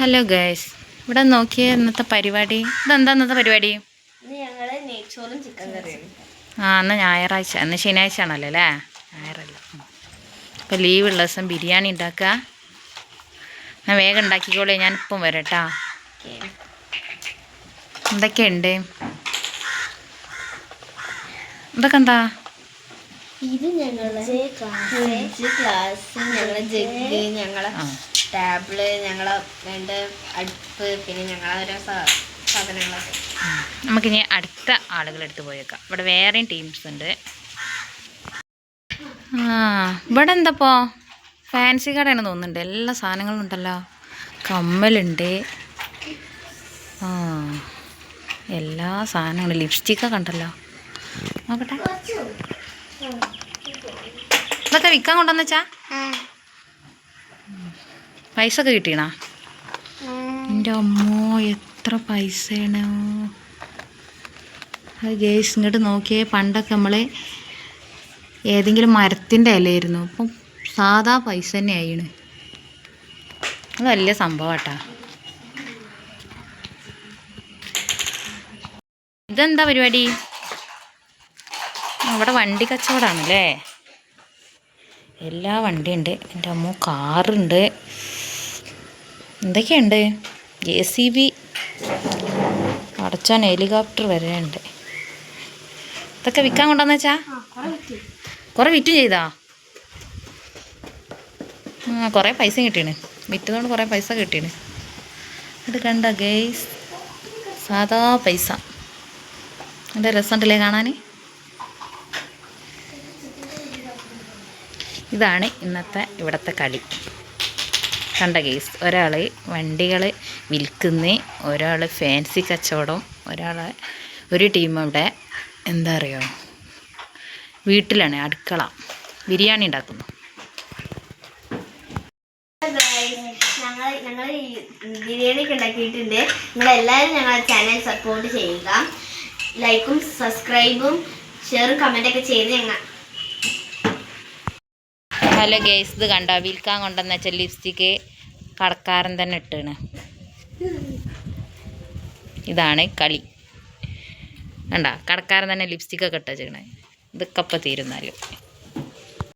Hello guys ഇവിടെ നോക്കിയ ഇന്നത്തെ പരിപാടി. ഇതെന്താ ഇന്നത്തെ പരിപാടി? ഇന്ന് ഞങ്ങൾ നെയ്ച്ചോറും ചിക്കൻ കറിയും ആ എന്നാ ഞായറാഴ്ച. ഇന്ന് ശനിയാഴ്ച ആണല്ലോ അല്ലേ? ഞായറല്ല. അപ്പോൾ ലീവ് ഉള്ള ദിവസം ബിരിയാണി ഉണ്ടാക്കുക. ഞാൻ വേഗം ഉണ്ടാക്കിക്കോളേ. ഞാൻ ഇപ്പം വരട്ടാ എന്തൊക്കെയുണ്ട്? ഇതൊക്കെ എന്താ ഇത് ഞങ്ങളെ ക്ലാസ് ഞങ്ങളെ ജഗ് ഞങ്ങളെ ടേബിൾ ഞങ്ങളെ വേണ്ട അടുപ്പ് പിന്നെ ഞങ്ങളെ ഓരോ സാ- സാധനങ്ങളൊക്കെ. നമുക്കിനി അടുത്ത ആളുകളെടുത്ത് പോയേക്കാം. ഇവിടെ വേറെയും ടീംസ് ഉണ്ട്. ആ ഇവിടെ എന്തപ്പോ? ഫാൻസി കടയാണ് തോന്നുന്നുണ്ട്. എല്ലാ സാധനങ്ങളും ഉണ്ടല്ലോ. കമ്മലുണ്ട്. ആ എല്ലാ സാധനങ്ങളും. ലിപ്സ്റ്റിക്കൊക്കെ ഉണ്ടല്ലോ നോക്കട്ടെ. ഇതൊക്കെ വിൽക്കാൻ കൊണ്ടുവന്ന് വെച്ചാ പൈസ ഒക്കെ കിട്ടിയണാ എന്റെ അമ്മോ എത്ര പൈസയാണ്. അത് ഗേസ് ഇങ്ങോട്ട് നോക്കിയേ പണ്ടൊക്കെ നമ്മൾ ഏതെങ്കിലും മരത്തിന്റെ ഇലയായിരുന്നു. അപ്പം സാധാ പൈസ തന്നെ ആയിണ്. അത് വലിയ സംഭവട്ടാ. ഇതെന്താ പരിപാടി? അവിടെ വണ്ടി കച്ചവടമാണല്ലേ എല്ലാ വണ്ടിയുണ്ട്. എന്റെ അമ്മ കാറുണ്ട്. എന്തൊക്കെയുണ്ട്? ജെ സി ബി അടച്ചാൻ ഹെലികോപ്റ്റർ വരെ ഉണ്ട്. ഇതൊക്കെ വിൽക്കാൻ കൊണ്ടാന്ന് വെച്ചാ കുറേ വിറ്റും. ചെയ്താ? ആ കുറേ പൈസ കിട്ടിയാണ് വിറ്റതുകൊണ്ട് കുറേ പൈസ കിട്ടിയാണ് ഇത് കണ്ട ഗേസ് സാധാ പൈസ. എന്റെ രസമുണ്ടല്ലേ കാണാൻ ഇതാണ് ഇന്നത്തെ ഇവിടുത്തെ കളി. കണ്ട കേസ് ഒരാൾ വണ്ടികൾ വിൽക്കുന്ന ഒരാൾ ഫാൻസി കച്ചവടം ഒരാൾ ഒരു ടീം അവിടെ എന്താ പറയുക വീട്ടിലാണ് അടുക്കള. ബിരിയാണി ഉണ്ടാക്കുന്നു. ഞങ്ങൾ ഞങ്ങൾ ബിരിയാണി ഒക്കെ ഉണ്ടാക്കിയിട്ടുണ്ട്. നിങ്ങൾ എല്ലാവരും ഞങ്ങളുടെ ചാനൽ സപ്പോർട്ട് ചെയ്യുക ലൈക്കും സബ്സ്ക്രൈബും ഷെയറും കമന്റൊക്കെ ചെയ്ത് ഞങ്ങൾ ഹലോ ഗേസ് ഇത് കണ്ട? വിൽക്കാൻ കൊണ്ടെന്ന് വെച്ചാൽ ലിപ്സ്റ്റിക്ക് കടക്കാരൻ തന്നെ ഇട്ടാണ്. ഇതാണ് കളി. കണ്ട? കടക്കാരൻ തന്നെ ലിപ്സ്റ്റിക്കൊക്കെ ഇട്ടേക്കണേ ഇതൊക്കെ അപ്പം തീരുന്നാലും.